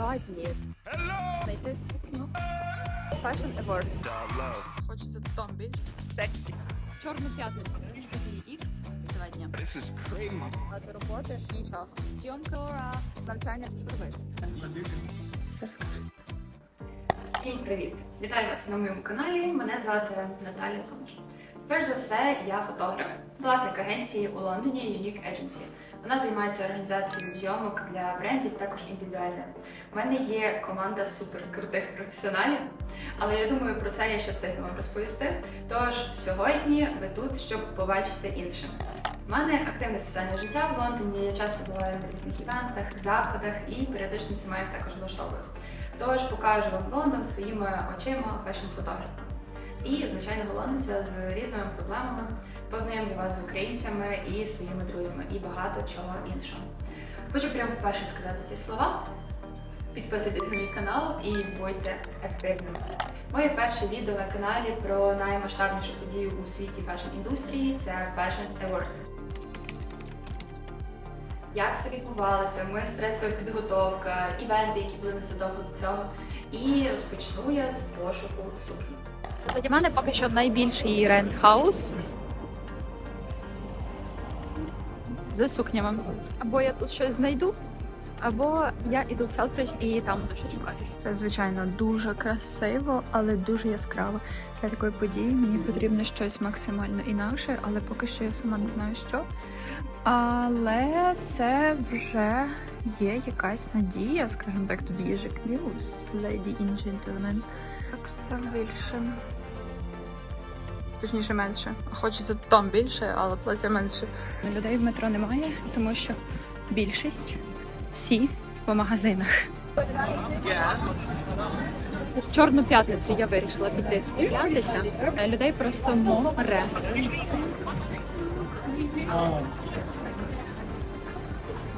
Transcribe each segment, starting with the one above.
два дні. Знайти сукню. Fashion Awards. Хочеться там більше. Sexy. Чорну п'ятницю. Події X. Два дня. This is crazy. Багато роботи, нічого. Зйомка, навчання, шурви. Все розкажу. Всім привіт! Вітаю вас на моєму каналі. Мене звати Наталя Томаш. Перш за все, я фотограф, власник агенції у Лондоні Unique Agency. Вона займається організацією зйомок для брендів, також індивідуально. У мене є команда суперкрутих професіоналів, але я думаю, про це я ще встигну вам розповісти. Тож сьогодні ви тут, щоб побачити інше. У мене активне соціальне життя в Лондоні. Я часто буваю на різних івентах, заходах і періодично сама їх також влаштовую. Тож покажу вам Лондон своїми очима фешн-фотографа. І, звичайно, голландця з різними проблемами, познайомлю вас з українцями і своїми друзями, і багато чого іншого. Хочу прямо вперше сказати ці слова. Підписуйтесь на мій канал і будьте активними. Моє перше відео на каналі про наймасштабнішу подію у світі фешн-індустрії це Fashion Awards. Як все відбувалося, моя стресова підготовка, івенти, які були незадовго до цього. І розпочну я з пошуку сукні. Для мене поки що найбільший рент-хаус. За сукнями. Або я тут щось знайду, або я іду в Селфридж і там буду щось шукати. Це звичайно дуже красиво, але дуже яскраво. Для такої події мені потрібно щось максимально інакше, але поки що я сама не знаю що. Але це вже є якась надія, скажімо так, тут є News, Lady and. Тут це більше. Точніше менше. Хочеться там більше, але плаття менше. Людей в метро немає, тому що більшість всі по магазинах. В Чорну п'ятницю я вирішила піти скуплятися. Людей просто море.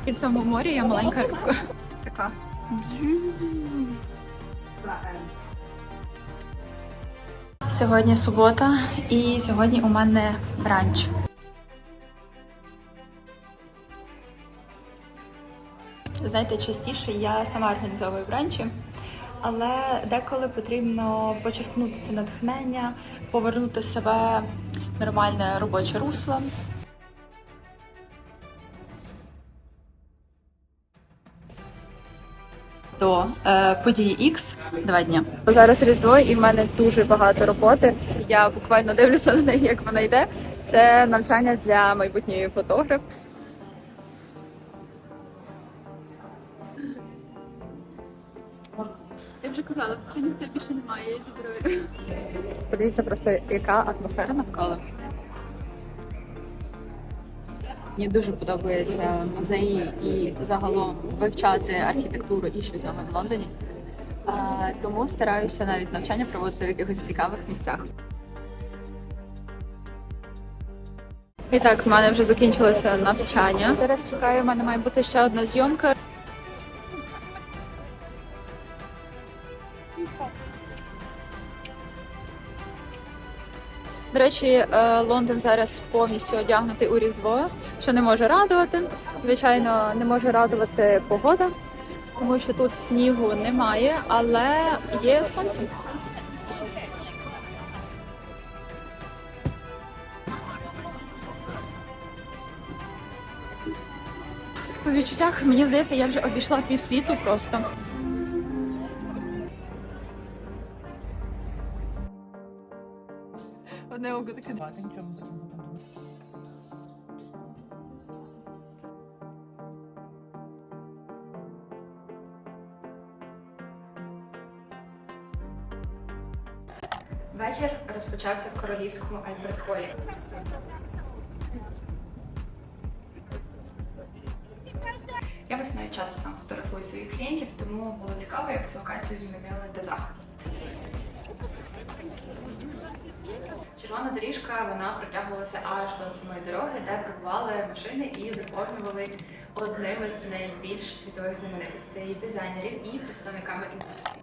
І в цьому морі я маленька рибка. Така. Сьогодні субота, і сьогодні у мене бранч. Знаєте, частіше я сама організовую бранчі, але деколи потрібно почерпнути це натхнення, повернути себе в нормальне робоче русло. До е, події X два дня. Зараз Різдво, і в мене дуже багато роботи. Я буквально дивлюся на неї, як вона йде. Це навчання для майбутньої фотограф. Я вже казала, що ніхто більше немає, я її забираю. Подивіться просто, яка атмосфера навколо. Мені дуже подобається музеї і загалом вивчати архітектуру і що саме в Лондоні. А, тому стараюся навіть навчання проводити в якихось цікавих місцях. І так, в мене вже закінчилося навчання. Зараз шукаю, в мене має бути ще одна зйомка. Речі, е, Лондон зараз повністю одягнутий у Різдво, що не може радувати. Звичайно, не може радувати погода, тому що тут снігу немає, але є сонце. По відчуттях, мені здається, я вже обійшла півсвіту просто. Одне око таке. Вечір розпочався в королівському Альберт-Холі. Я весною часто там фотографую своїх клієнтів, тому було цікаво, як цю локацію змінили до заходу. Червона доріжка вона протягувалася аж до самої дороги, де прибували машини і заповнювали одними з найбільш світових знаменитостей дизайнерів і представниками індустрії.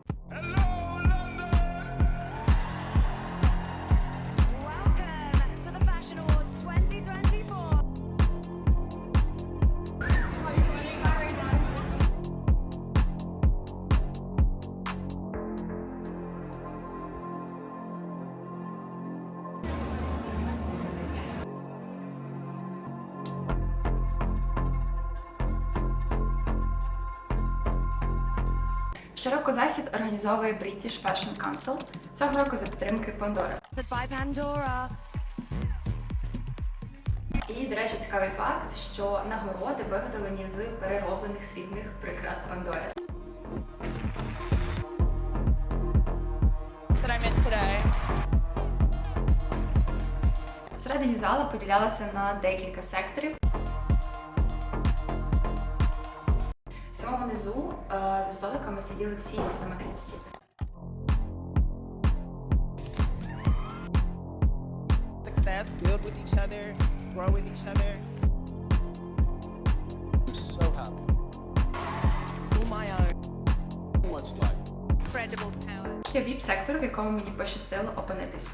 Щороку захід організовує British Fashion Council, цього року за підтримки Пандори. І, до речі, цікавий факт, що нагороди виготовлені з перероблених срібних прикрас Пандори. Всередині зала поділялася на декілька секторів. Самому низу е, за столиками сиділи всі ці знаменитості. success, build with each other, grow with each other. I'm so happy. Do my own. Much life. Incredible power. Ще віп-сектор, в якому мені пощастило опинитись.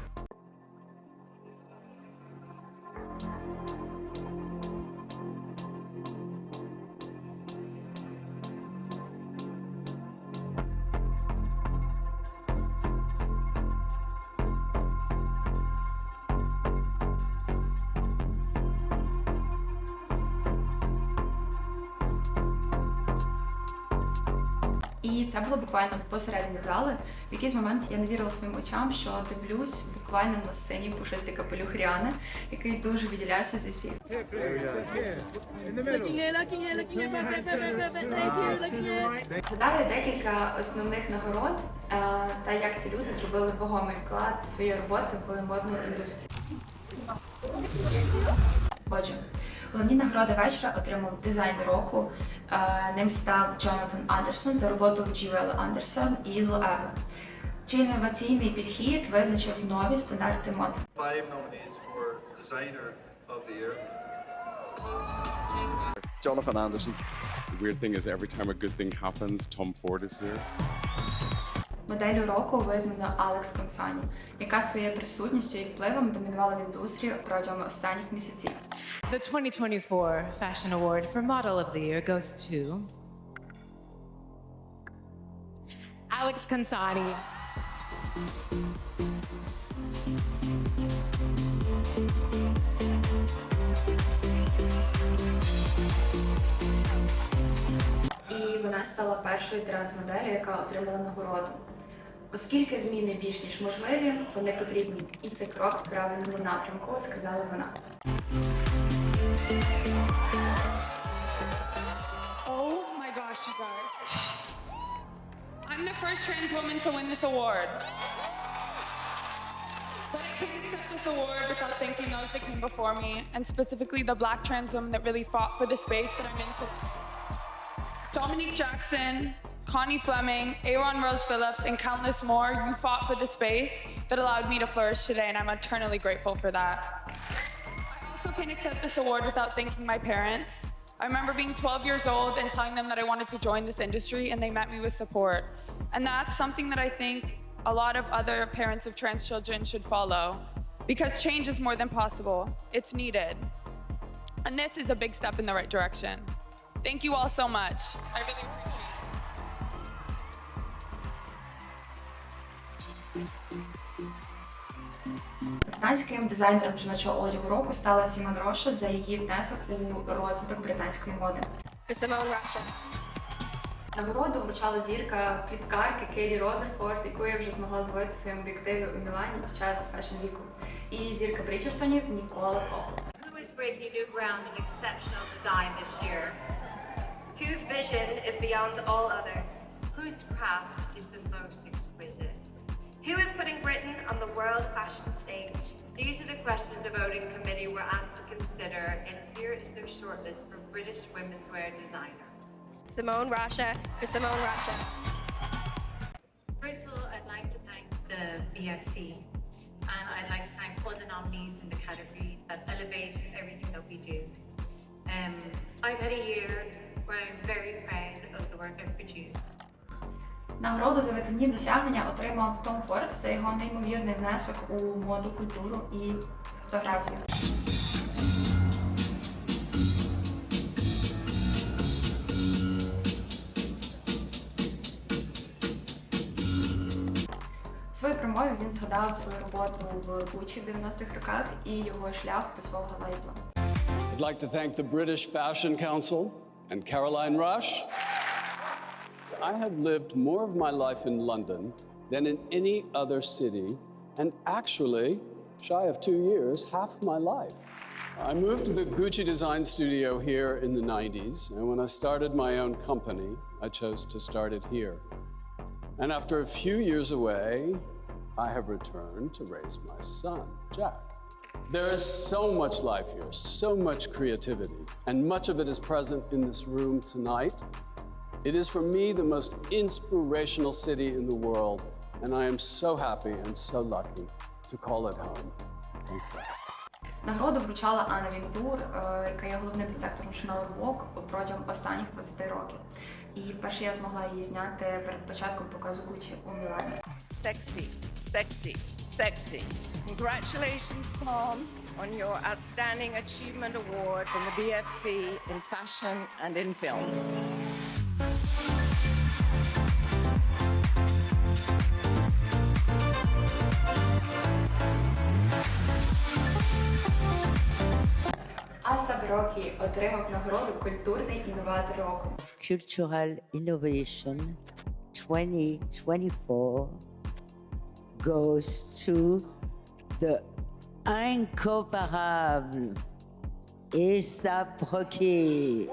І це було буквально посередині зали. В якийсь момент я не вірила своїм очам, що дивлюсь буквально на сцені пушистий капелюх Ріани, який дуже виділявся зі всіх. Згадаю декілька основних нагород е, та як ці люди зробили вагомий вклад своєї роботи в модну індустрію. Отже, головні нагороди вечора отримав дизайн року. Е, Ним став Джонатан Андерсон за роботу в Джівел Андерсон і Луева. Чий інноваційний підхід визначив нові стандарти моди. Year. Jonathan Anderson. The weird thing is, every time a good thing happens, Tom Ford is here. Моделлю року визнано Алекс Консані, яка своєю присутністю і впливом домінувала в індустрії протягом останніх місяців. The 2024 Fashion Award for Model of the Year goes to Alex Consani. І вона стала першою трансмоделлю, яка отримала нагороду. Оскільки зміни більш ніж можливі, вони потрібні, і це крок в правильному напрямку, сказала вона. Oh my gosh, you guys. I'm the first trans woman to win this award. But I can't accept this award without thanking those that came before me, and specifically the black trans women that really fought for the space that I'm in today. Dominique Jackson, Connie Fleming, Aaron Rose Phillips, and countless more, you fought for the space that allowed me to flourish today, and I'm eternally grateful for that. I also can't accept this award without thanking my parents. I remember being 12 years old and telling them that I wanted to join this industry, and they met me with support. And that's something that I think a lot of other parents of trans children should follow. Because change is more than possible, it's needed. And this is a big step in the right direction. Thank you all so much. I really appreciate it. Британським дизайнером жіночого одягу року стала Сімон Роша за її внесок у розвиток британської моди. Нагороду вручала зірка пліткарки Келі Розерфорд, яку я вже змогла зловити в своєму об'єктиві у Мілані під час фешн віку. І зірка Бріджертонів Нікола Кохл. Whose vision is beyond all others? Whose craft is the most exquisite? Who is putting Britain on the world fashion stage? These are the questions the voting committee were asked to consider, and here is their shortlist for British women's wear designer. Simone Rasha for Simone Rasha. First of all, I'd like to thank the BFC, and I'd like to thank all the nominees in the category that elevate everything that we do. Um, I've had a year where I'm very proud of the work I've produced. Нагороду за видатні досягнення отримав Том Форд за його неймовірний внесок у моду, культуру і фотографію. В своїй промові він згадав свою роботу в Гучі в 90-х роках і його шлях до свого лейбла. I'd like to thank the British Fashion Council and Caroline Rush I have lived more of my life in London than in any other city, and actually, shy of two years, half my life. I moved to the Gucci design studio here in the 90s, and when I started my own company, I chose to start it here. And after a few years away, I have returned to raise my son, Jack. There is so much life here, so much creativity, and much of it is present in this room tonight. It is for me the most inspirational city in the world, and I am so happy and so lucky to call it home. Thank you. Нагороду вручала Анна Вінтур, е, яка є головним редактором Chanel Vogue протягом останніх 20 років. І вперше я змогла її зняти перед початком показу Gucci у Мілані. Sexy, sexy, sexy. Congratulations, Tom, on your Outstanding Achievement Award from the BFC in fashion and in film. Аса Брокі отримав нагороду Культурний інноватор року. Cultural Innovation 2024 goes to the incomparable Issa Brocky.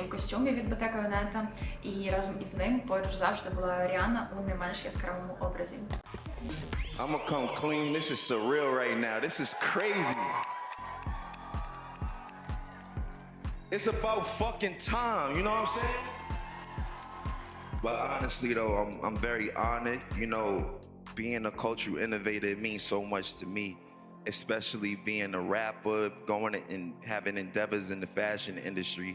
у темно-синьому костюмі від Ботека Венета, і разом із ним поруч завжди була Ріана у не менш яскравому образі. I'ma come clean. This is surreal right now. This is crazy. It's about fucking time, you know what I'm saying? But honestly though, I'm I'm very honored. You know, being a cultural innovator it means so much to me, especially being a rapper, going and having endeavors in the fashion industry.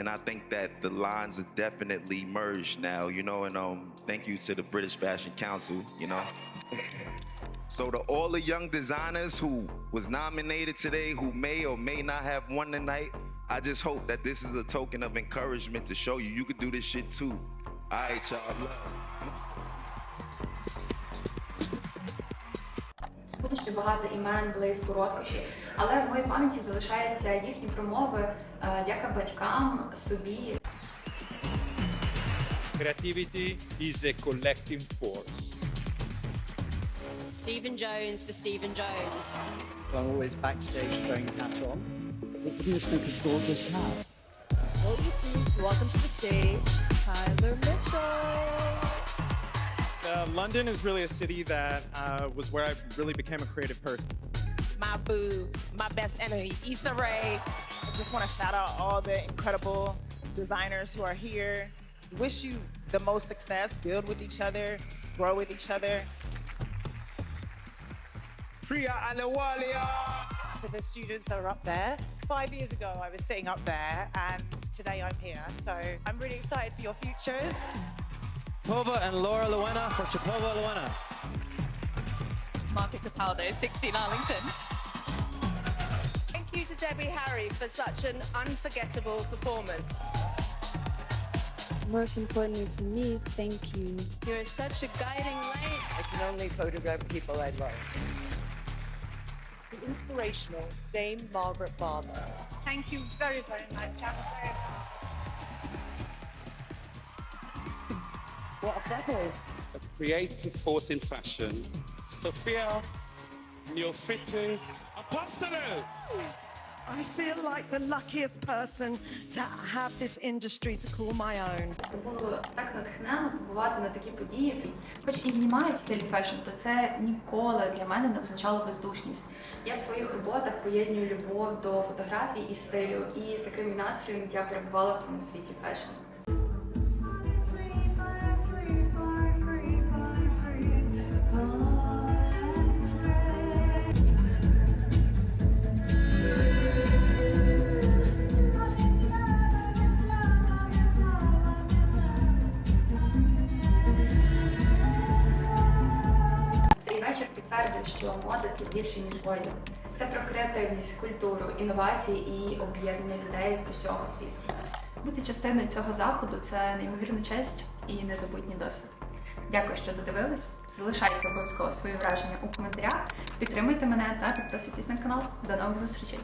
And I think that the lines are definitely merged now, you know, and um thank you to the British Fashion Council, you know. So to all the young designers who was nominated today, who may or may not have won tonight, I just hope that this is a token of encouragement to show you you could do this shit too. All right, y'all. Love. Багато імен, блиску, розкоші, але в моїй пам'яті залишаються їхні промови, е, дяка батькам, собі. Creativity is a collective force. Stephen Jones for Stephen Jones. I'm always backstage throwing hat on. Wouldn't this make a gorgeous hat? Will you please welcome to the stage Tyler Mitchell? Uh, London is really a city that uh, was where I really became a creative person. My boo, my best enemy, Issa Rae. I just want to shout out all the incredible designers who are here. Wish you the most success. Build with each other, grow with each other. Priya Alawalia! To the students that are up there. Five years ago, I was sitting up there, and today I'm here. So I'm really excited for your futures. Pova and Laura Luena for Chipova Luena. Market Capaldo, 16 Arlington. Thank you to Debbie Harry for such an unforgettable performance. Most importantly for me, thank you. You're such a guiding light. I can only photograph people I love. The inspirational Dame Margaret Barber. Thank you very, very much. What a creative force in fashion. Sophia Neofitu Apostolo! I feel like the luckiest person to have this industry to call my own. Це було так натхненно побувати на такі події. Хоч і знімають стиль фешн, то це ніколи для мене не означало бездушність. Я в своїх роботах поєдную любов до фотографій і стилю, і з таким настроєм я перебувала в цьому світі фешн. Мода це більше ніж одяг. Це про креативність, культуру, інновації і об'єднання людей з усього світу. Бути частиною цього заходу це неймовірна честь і незабутній досвід. Дякую, що додивились. Залишайте обов'язково свої враження у коментарях, підтримуйте мене та підписуйтесь на канал. До нових зустрічей!